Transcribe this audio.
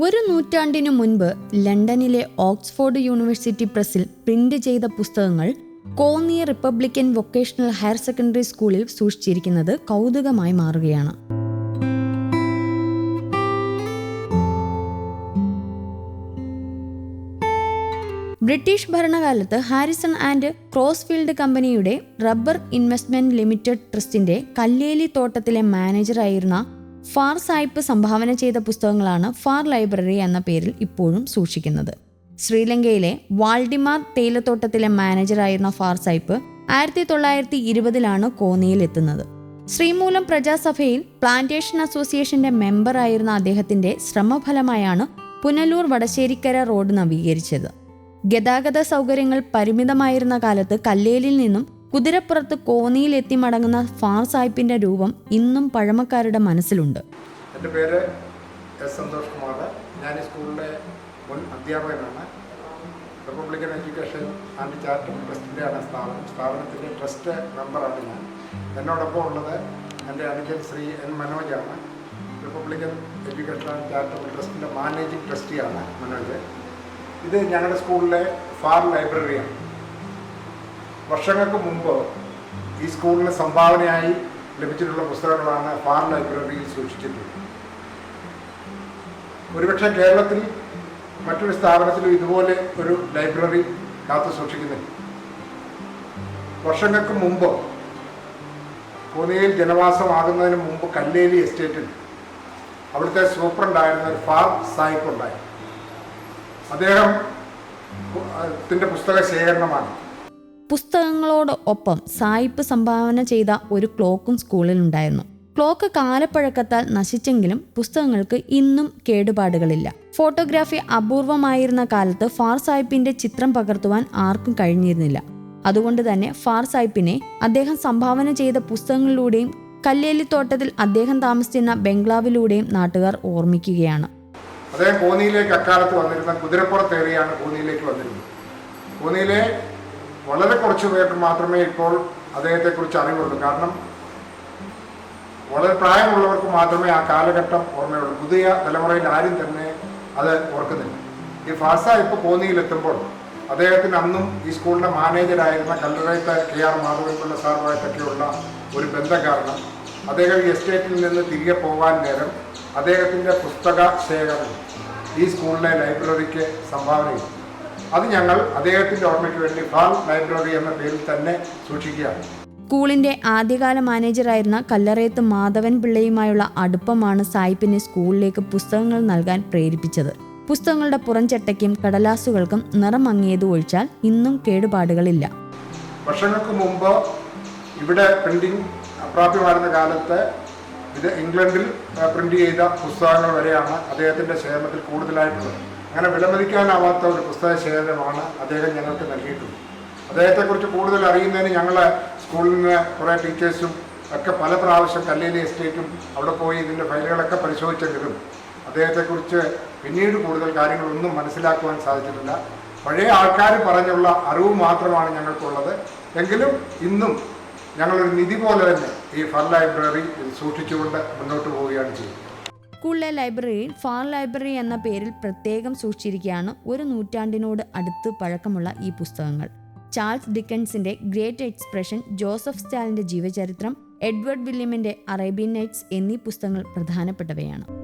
ഒരു നൂറ്റാണ്ടിനു മുൻപ് ലണ്ടനിലെ ഓക്സ്ഫോർഡ് യൂണിവേഴ്സിറ്റി പ്രസിൽ പ്രിന്റ് ചെയ്ത പുസ്തകങ്ങൾ കോന്നിയ റിപ്പബ്ലിക്കൻ വൊക്കേഷണൽ ഹയർ സെക്കൻഡറി സ്കൂളിൽ സൂക്ഷിച്ചിരിക്കുന്നത് കൗതുകമായി മാറുകയാണ്. ബ്രിട്ടീഷ് ഭരണകാലത്ത് ഹാരിസൺ ആൻഡ് ക്രോസ്ഫീൽഡ് കമ്പനിയുടെ റബ്ബർ ഇൻവെസ്റ്റ്മെന്റ് ലിമിറ്റഡ് ട്രസ്റ്റിന്റെ കല്ലേലി തോട്ടത്തിലെ മാനേജറായിരുന്ന ഫാർ സായിപ്പ് സംഭാവന ചെയ്ത പുസ്തകങ്ങളാണ് ഫാർ ലൈബ്രറി എന്ന പേരിൽ ഇപ്പോഴും സൂക്ഷിക്കുന്നത്. ശ്രീലങ്കയിലെ വാൾഡിമാർ തേയിലത്തോട്ടത്തിലെ മാനേജറായിരുന്ന ഫാർ സായിപ്പ് ആയിരത്തി തൊള്ളായിരത്തി ഇരുപതിലാണ് കോന്നിയിൽ എത്തുന്നത് ശ്രീമൂലം പ്രജാസഭയിൽ പ്ലാന്റേഷൻ അസോസിയേഷന്റെ മെമ്പറായിരുന്ന അദ്ദേഹത്തിന്റെ ശ്രമഫലമായാണ് പുനലൂർ വടശ്ശേരിക്കര റോഡ് നവീകരിച്ചത്. ഗതാഗത സൗകര്യങ്ങൾ പരിമിതമായിരുന്ന കാലത്ത് കല്ലേലിൽ നിന്നും കുതിരപ്പുറത്ത് കോന്നിയിൽ എത്തി മടങ്ങുന്ന ഫാർ സാഹിപ്പിന്റെ രൂപം ഇന്നും പഴമക്കാരുടെ മനസ്സിലുണ്ട്. എന്റെ പേര് എസ് സന്തോഷ് കുമാർ. ഞാൻ ഈ സ്കൂളിലെ മുൻ അധ്യാപകനാണ്. റിപ്പബ്ലിക്കൻ എഡ്യൂക്കേഷൻ ആൻഡ് ചാരിറ്റബിൾ ട്രസ്റ്റിന്റെയാണ് സ്ഥാപനം. സ്ഥാപനത്തിന്റെ ട്രസ്റ്റ് മെമ്പറാണ് ഞാൻ. എന്നോടൊപ്പം ഉള്ളത് എന്റെ അനുജൻ ശ്രീ എൻ മനോജാണ്. റിപ്പബ്ലിക്കൻ എഡ്യൂക്കേഷൻ ആൻഡ് ചാരിറ്റബിൾ ട്രസ്റ്റിന്റെ മാനേജിംഗ് ട്രസ്റ്റിയാണ് മനോജ്. ഇത് ഞങ്ങളുടെ സ്കൂളിലെ ഫാർ ലൈബ്രറിയാണ്. വർഷങ്ങൾക്ക് മുമ്പ് ഈ സ്കൂളിന് സംഭാവനയായി ലഭിച്ചിട്ടുള്ള പുസ്തകങ്ങളാണ് ഫാർ ലൈബ്രറിയിൽ സൂക്ഷിച്ചിട്ടുള്ളത്. ഒരുപക്ഷെ കേരളത്തിൽ മറ്റൊരു സ്ഥാപനത്തിലും ഇതുപോലെ ഒരു ലൈബ്രറി കാത്തു സൂക്ഷിക്കുന്നില്ല. വർഷങ്ങൾക്ക് മുമ്പ് കോന്നിയിൽ ജനവാസമാകുന്നതിന് മുമ്പ് കല്ലേലി എസ്റ്റേറ്റിൽ അവിടുത്തെ സൂപ്രണ്ടായിരുന്ന ഒരു ഫാർ സായിപ്പ് ഉണ്ടായിരുന്നു അദ്ദേഹം ത്തിന്റെ പുസ്തക ശേഖരണമാണ്. പുസ്തകങ്ങളോട് ഒപ്പം സായിപ്പ് സംഭാവന ചെയ്ത ഒരു ക്ലോക്കും സ്കൂളിലുണ്ടായിരുന്നു. ക്ലോക്ക് കാലപ്പഴക്കത്താൽ നശിച്ചെങ്കിലും പുസ്തകങ്ങൾക്ക് ഇന്നും കേടുപാടുകളില്ല. ഫോട്ടോഗ്രാഫി അപൂർവമായിരുന്ന കാലത്ത് ഫാർ സാഹിബിന്റെ ചിത്രം പകർത്തുവാൻ ആർക്കും കഴിഞ്ഞിരുന്നില്ല. അതുകൊണ്ട് തന്നെ ഫാർ സാഹിബിനെ അദ്ദേഹം സംഭാവന ചെയ്ത പുസ്തകങ്ങളിലൂടെയും കല്ലേലിത്തോട്ടത്തിൽ അദ്ദേഹം താമസിച്ചിരുന്ന ബംഗ്ലാവിലൂടെയും നാട്ടുകാർ ഓർമ്മിക്കുകയാണ്. അദ്ദേഹം കോന്നിയിലേക്ക് അക്കാലത്ത് വന്നിരുന്ന കുതിരപ്പുറത്തേറിയാണ് കോന്നിയിലേക്ക് വന്നിരുന്നത്. കോന്നിയിലെ വളരെ കുറച്ച് പേർക്ക് മാത്രമേ ഇപ്പോൾ അദ്ദേഹത്തെക്കുറിച്ച് അറിവുള്ളൂ. കാരണം വളരെ പ്രായമുള്ളവർക്ക് മാത്രമേ ആ കാലഘട്ടം ഓർമ്മയുള്ളൂ. പുതിയ തലമുറയിൽ ആരും തന്നെ അത് ഓർക്കുന്നില്ല. ഈ ഫാസ ഇപ്പോൾ കോന്നിയിലെത്തുമ്പോൾ അദ്ദേഹത്തിന് അന്നും ഈ സ്കൂളിന്റെ മാനേജരായിരുന്ന കല്ലറയത്ത് കെ ആർ മാധവൻപിള്ള സാറുമായിട്ടൊക്കെയുള്ള ഒരു ബന്ധം കാരണം അദ്ദേഹം ഈ എസ്റ്റേറ്റിൽ നിന്ന് തിരികെ പോകാൻ നേരം അദ്ദേഹത്തിന്റെ പുസ്തക ശേഖരം ഈ സ്കൂളിലെ ലൈബ്രറിക്ക് സംഭാവന ചെയ്തു. അത് ഞങ്ങൾ അദ്ദേഹത്തിന്റെ ഓർമ്മയ്ക്ക് വേണ്ടി ഫാൾ ലൈബ്രറി എന്ന പേരിൽ തന്നെ സൂക്ഷിക്കുകയാണ്. സ്കൂളിന്റെ ആദ്യകാല മാനേജറായിരുന്ന കല്ലറയത്ത് മാധവൻ പിള്ളയുമായുള്ള അടുപ്പമാണ് സായിപ്പിനെ സ്കൂളിലേക്ക് പുസ്തകങ്ങൾ നൽകാൻ പ്രേരിപ്പിച്ചത്. പുസ്തകങ്ങളുടെ പുറംചട്ടയ്ക്കും കടലാസുകൾക്കും നിറം അങ്ങിയത് ഒഴിച്ചാൽ ഇന്നും കേടുപാടുകളില്ല. വർഷങ്ങൾക്ക് മുമ്പ് ഇവിടെ പ്രിന്റിംഗ് അപ്രാപ്യമായിരുന്ന കാലത്ത് ഇത് ഇംഗ്ലണ്ടിൽ പ്രിന്റ് ചെയ്ത പുസ്തകങ്ങൾ വരെയാണ് അദ്ദേഹത്തിന്റെ ശേഖരത്തിൽ കൂടുതലായിട്ടുള്ളത്. അങ്ങനെ വിലമതിക്കാനാവാത്ത ഒരു പുസ്തക ശേഖരമാണ് അദ്ദേഹം ഞങ്ങൾക്ക് നൽകിയിട്ടുള്ളത്. അദ്ദേഹത്തെക്കുറിച്ച് കൂടുതൽ അറിയുന്നതിന് ഞങ്ങൾ സ്കൂളിൽ നിന്ന് കുറേ ടീച്ചേഴ്സും ഒക്കെ പല പ്രാവശ്യം കല്ലേലി എസ്റ്റേറ്റും അവിടെ പോയി ഇതിന്റെ ഫയലുകളൊക്കെ പരിശോധിച്ചെങ്കിലും അദ്ദേഹത്തെക്കുറിച്ച് പിന്നീട് കൂടുതൽ കാര്യങ്ങളൊന്നും മനസ്സിലാക്കുവാൻ സാധിച്ചിട്ടില്ല. പഴയ ആൾക്കാർ പറഞ്ഞുള്ള അറിവ് മാത്രമാണ് ഞങ്ങൾക്കുള്ളത്. എങ്കിലും ഇന്നും ഞങ്ങളൊരു നിധി പോലെ തന്നെ ഈ ഫർ ലൈബ്രറി സൂക്ഷിച്ചുകൊണ്ട് മുന്നോട്ട് പോവുകയാണ് ചെയ്യുന്നത്. സ്കൂളിലെ ലൈബ്രറിയിൽ ഫാൻ ലൈബ്രറി എന്ന പേരിൽ പ്രത്യേകം സൂക്ഷിച്ചിരിക്കുകയാണ് ഒരു നൂറ്റാണ്ടിനോട് അടുത്ത് പഴക്കമുള്ള ഈ പുസ്തകങ്ങൾ. ചാൾസ് ഡിക്കൻസിന്റെ ഗ്രേറ്റ് എക്സ്പ്രഷൻ ജോസഫ് സ്റ്റാലിന്റെ ജീവചരിത്രം എഡ്വേർഡ് വില്യമിന്റെ അറേബ്യൻ നൈറ്റ്സ് എന്നീ പുസ്തകങ്ങൾ പ്രധാനപ്പെട്ടവയാണ്.